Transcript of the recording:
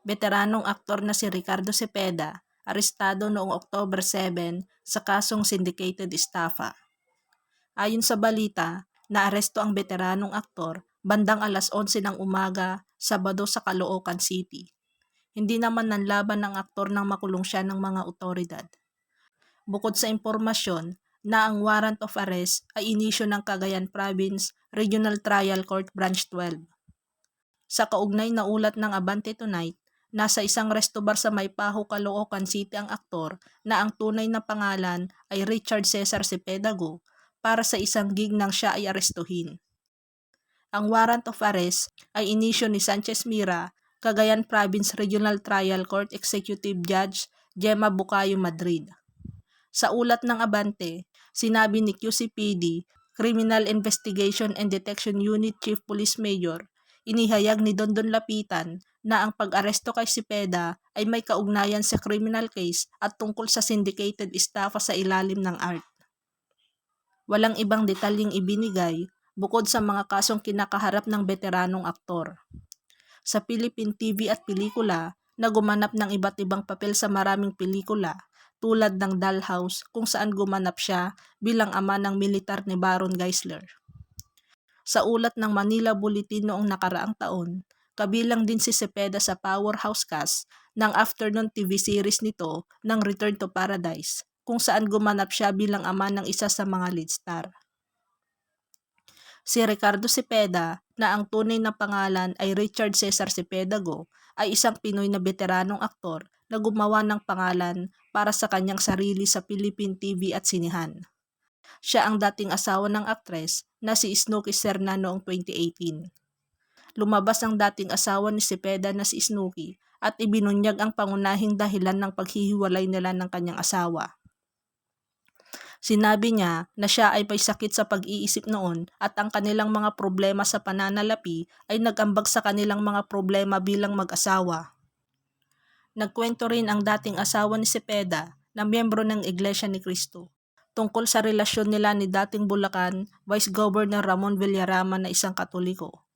Veteranong aktor na si Ricardo Cepeda, arestado noong October 7 sa kasong syndicated estafa. Ayon sa balita, naaresto ang veteranong aktor bandang alas 11 ng umaga, Sabado sa Caloocan City. Hindi naman nanlaban ng aktor nang makulong siya ng mga otoridad. Bukod sa impormasyon na ang warrant of arrest ay inisyo ng Cagayan Province Regional Trial Court Branch 12. Sa kaugnay na ulat ng Abante Tonight, nasa isang resto bar sa Maypaho, Caloocan City ang aktor na ang tunay na pangalan ay Richard Cesar Cepedago para sa isang gig nang siya ay arestuhin. Ang warrant of arrest ay inisyo ni Sanchez Mira, Cagayan Province Regional Trial Court Executive Judge Gemma Bucayo Madrid. Sa ulat ng Abante, sinabi ni QCPD, Criminal Investigation and Detection Unit Chief Police Major, inihayag ni Dondon Lapitan na ang pag-aresto kay Cepeda ay may kaugnayan sa criminal case at tungkol sa syndicated estafa sa ilalim ng art. Walang ibang detalyeng ibinigay bukod sa mga kasong kinakaharap ng veteranong aktor. Sa Philippine TV at pelikula na gumanap ng iba't ibang papel sa maraming pelikula tulad ng Dollhouse kung saan gumanap siya bilang ama ng militar ni Baron Geisler. Sa ulat ng Manila Bulletin noong nakaraang taon, kabilang din si Cepeda sa Powerhouse cast ng afternoon TV series nito ng Return to Paradise kung saan gumanap siya bilang ama ng isa sa mga lead star si Ricardo Cepeda na ang tunay na pangalan ay Richard Cesar Cepedago ay isang Pinoy na veteranong aktor na gumawa ng pangalan para sa kanyang sarili sa Philippine TV at sinihan. Siya ang dating asawa ng aktres na si Snooki Serna noong 2018. Lumabas ang dating asawa ni Cepeda na si Snooki at ibinunyag ang pangunahing dahilan ng paghihiwalay nila ng kanyang asawa. Sinabi niya na siya ay may sakit sa pag-iisip noon at ang kanilang mga problema sa pananalapi ay nagambag sa kanilang mga problema bilang mag-asawa. Nagkwento rin ang dating asawa ni Cepeda na miyembro ng Iglesia ni Cristo tungkol sa relasyon nila ni dating Bulacan Vice Governor Ramon Villarama na isang katoliko.